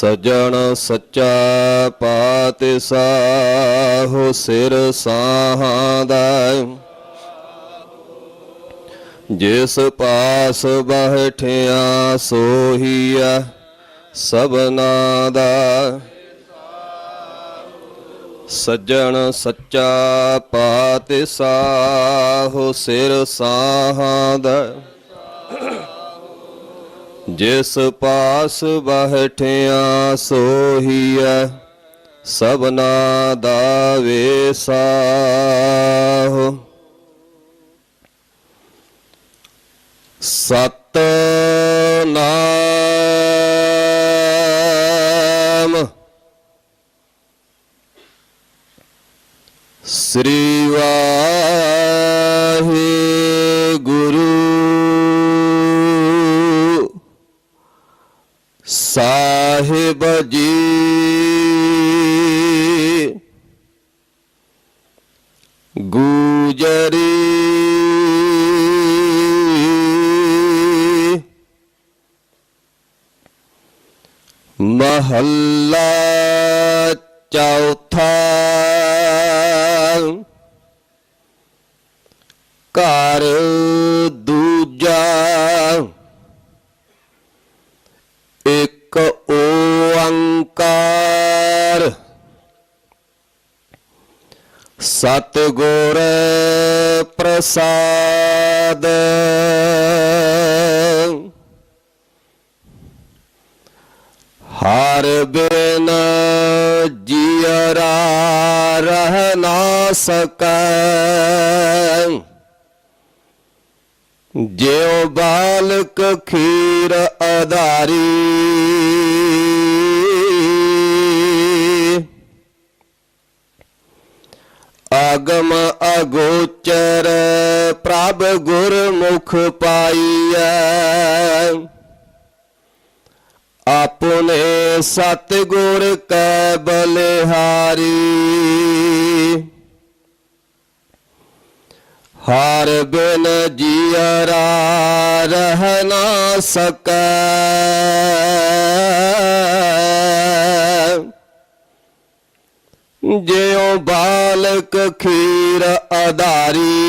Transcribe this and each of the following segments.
ਸਜਣ ਸੱਚਾ ਪਾਤਿ ਸਾਹੋ ਸਿਰ ਸਾਹਾਂ ਦਾ। ਜਿਸ ਪਾਸ ਬਹਿਠਿਆ ਸੋਹੀਆ ਸਭਨਾ ਦਾ। ਸੱਜਣ ਸੱਚਾ ਪਾਤਿ ਸਾਹੋ ਸਿਰ ਸਾਹਾਂ ਦਾ। ਜਿਸ ਪਾਸ ਬਹਿਠਿਆ ਸੋਹੀਐ ਸਭਨਾ ਦਾ ਵੇਸਾਹੁ। ਸਤ ਨਾਮ ਸ੍ਰੀ ਸਾਹਿਬ ਜੀ। ਗੂਜਰੀ। ਮਹੱਲਾ ਚੌਥਾ। ਘਰ ਓੰਕਾਰ ਸਤਿਗੁਰ ਪ੍ਰਸਾਦ। ਹਰ ਬਿਨ ਜੀਅਰਾ ਰਹਿ ਨਾ ਸਕੈ। ਜਿਉ ਬਾਲਕ ਖੀਰ ਅਧਾਰੀ। ਅਗਮ ਅਗੋਚਰ, ਪ੍ਰਭ ਗੁਰਮੁਖ ਪਾਈਐ। ਆਪਣੇ ਸਤਿਗੁਰ ਕੈ ਬਲਿਹਾਰੀ। ਹਰ ਬਿਨ ਜੀਅਰਾ ਰਹਿ ਨਾ ਸਕੈ। ਜਿਉ ਬਾਲਕ ਖੀਰ ਅਧਾਰੀ।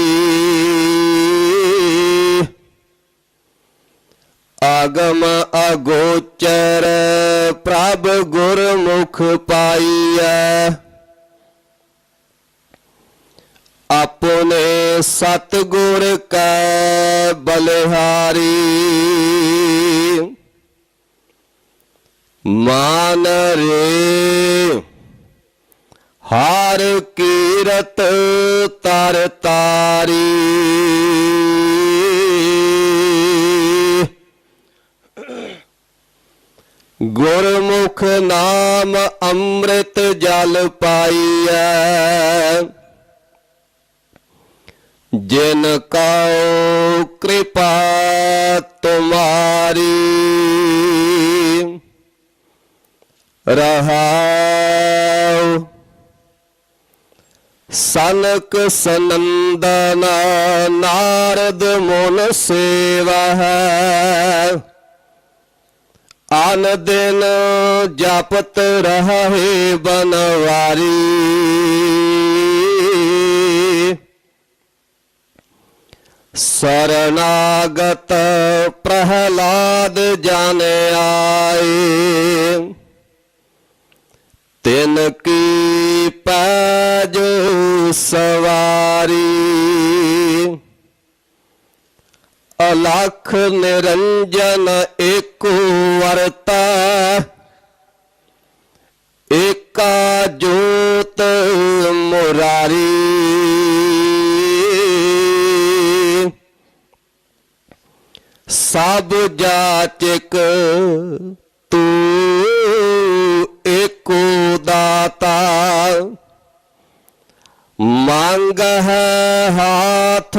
ਆਗਮ ਅਗੋਚਰ ਪ੍ਰਭ ਗੁਰਮੁਖ ਪਾਈਐ। ਆਪਣੇ ਸਤਿਗੁਰ ਕੈ ਬਲਿਹਾਰੀ। ਮਾਨ ਰੇ ਹਰ ਕੀਰਤ ਤਰ ਤਾਰੀ। ਗੁਰਮੁਖ ਨਾਮ ਅੰਮ੍ਰਿਤ ਜਲ ਪਾਈਐ। ਜਿਨ ਕਉ ਕਿਰਪਾ ਤੁਮਾਰੀ। ਰਹਾਉ ਸਨਕ ਸਨੰਦਨ ਨਾਰਦ ਮੁਨ ਸੇਵਾ ਹੈ। ਆਨ ਦਿਨ ਜਪਤ ਰਹੇ ਬਨਵਾਰੀ। ਸਰਨਾਗਤ ਪ੍ਰਹਲਾਦ ਜਨ ਆਏ। ਤਿਨ ਕੀ ਸਵਾਰੀ। ਅਲਖ ਨਿਰੰਜਨ ਏਕੋ ਵਰਤਾ ਏਕਾ ਜੋਤ ਮੁਰਾਰੀ। ਸਭ ਜਾਚਕ ਤੂੰ ਏਕੋ ਦਾਤਾ। ਮੰਗ ਹੈ ਹਾਥ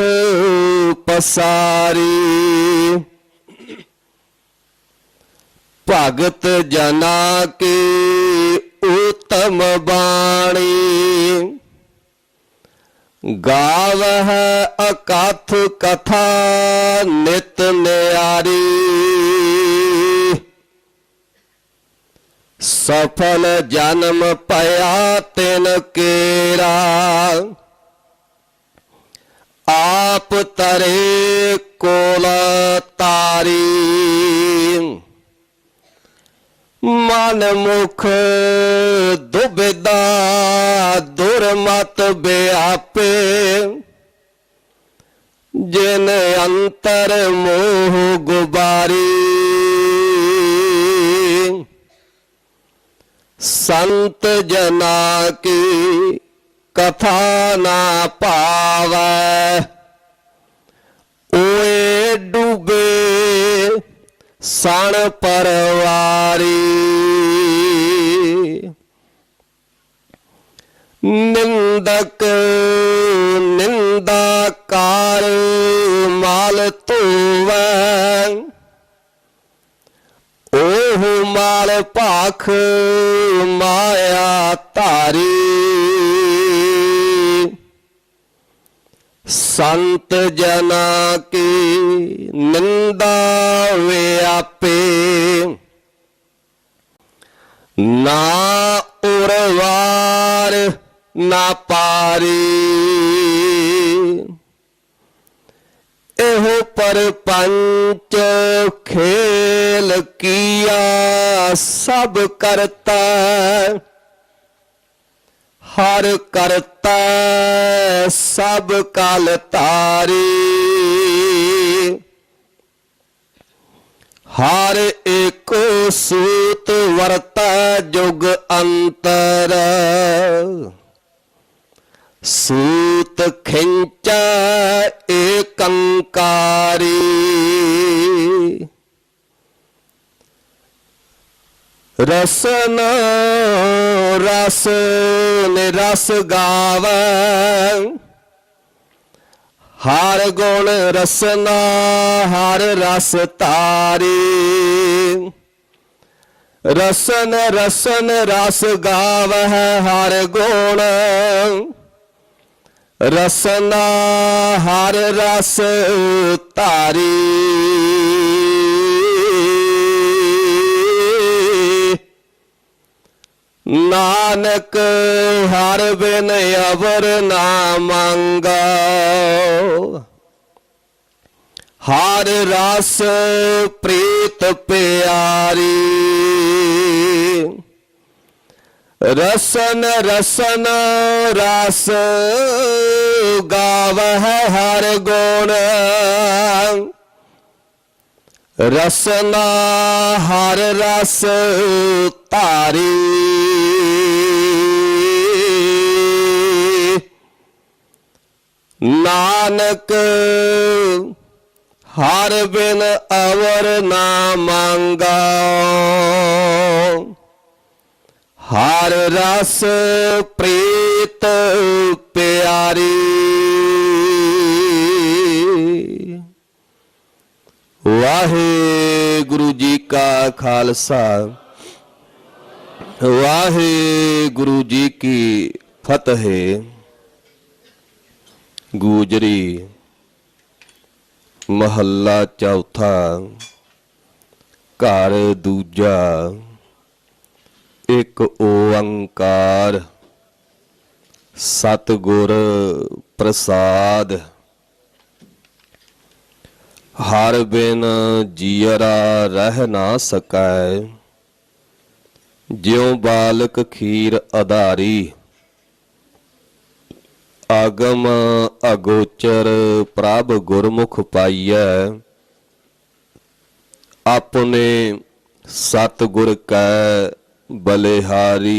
ਪਸਾਰੀ। ਭਗਤ ਜਨਾ ਕੀ ਉਤਮ ਬਾਣੀ। ਗਾਵਹ ਅਕਥ ਕਥਾ ਨਿਤ ਨਿਆਰੀ। ਸਫਲ ਜਨਮ ਪਿਆ ਤਿਨ ਕੇਰਾ। ਆਪ ਤਰੇ ਕੋਲ ਤਾਰੀ। ਮਨ ਮੁਖ ਦੁਬਿਦਾ ਦੁਰਮਤ ਬਿਆਪੇ। ਜਿਨ ਅੰਤਰ ਮੋਹ ਗੁਬਾਰੀ। ਸੰਤ ਜਨਾ ਕੀ ਕਥਾ ਨਾ ਪਾਵੈ। ਓਏ ਡੂਬੇ ਸਣ ਪਰਵਾਰੀ। ਨਿੰਦਕ ਮਾਲ ਭਾਖ ਮਾਇਆ ਧਾਰੀ। ਸੰਤ ਜਨਾ ਕੀ ਨਿੰਦਾ ਵਿਆਪੇ ਨਾ ਉਰਵਾਰ ਨਾ ਪਾਰੀ। ਇਹੋ ਪਰਪੰਚ ਖੇਲ ਕੀਆ ਸਭ ਕਰਤਾ। ਹਰ ਕਰਤਾ ਸਭ ਕਲ ਤਾਰੀ ਹਰ ਏਕੋ ਸੂਤ ਵਰਤਾ ਜੁਗ ਅੰਤ ਰਸਨ ਰਸ ਰਸ ਗਾਵੈ। ਹਰ ਗੁਣ ਰਸਨਾ, ਹਰ ਰਸ ਤਾਰੀ ਰਸਨ ਰਸਨ, ਰਸ ਗਾਵਹਿ ਹਰ ਗੁਣ। ਰਸਨਾ, ਹਰ ਰਸ ਤਾਰੀ ਨਾਨਕ ਹਰ ਬਿਨ ਅਵਰ ਨਾ ਮੰਗਾ। ਹਰ ਰਸ ਪ੍ਰੀਤ ਪਿਆਰੀ। ਰਸਨ ਰਸਨ ਰਸ ਗਾਵ ਹੈ ਹਰ ਗੁਣ। ਰਸਨਾ ਹਰ ਰਸ ਧਾਰੀ। ਨਾਨਕ ਹਰ ਬਿਨ ਅਵਰ ਨਾ ਮੰਗਾ। ਹਰ ਰਸ ਪ੍ਰੀਤ ਪਿਆਰੀ। ਵਾਹਿਗੁਰੂ ਜੀ ਕਾ ਖਾਲਸਾ। ਵਾਹਿਗੁਰੂ ਜੀ ਕੀ ਫਤਿਹ। ਗੂਜਰੀ ਮਹੱਲਾ ਚੌਥਾ। ਘਰ ਦੂਜਾ। ਇੱਕ ਓੰਕਾਰ। ਸਤਿਗੁਰ ਪ੍ਰਸਾਦ। ਹਰ ਬਿਨ ਜੀਅਰਾ ਰਹਿ ਨਾ ਸਕੈ। ਜਿਉ ਬਾਲਕ ਖੀਰ ਆਧਾਰੀ ਆਗਮ ਅਗੋਚਰ ਪ੍ਰਭ ਗੁਰਮੁਖ ਪਾਈਐ। ਆਪਣੇ ਸਤਿਗੁਰ ਕੈ ਬਲਿਹਾਰੀ।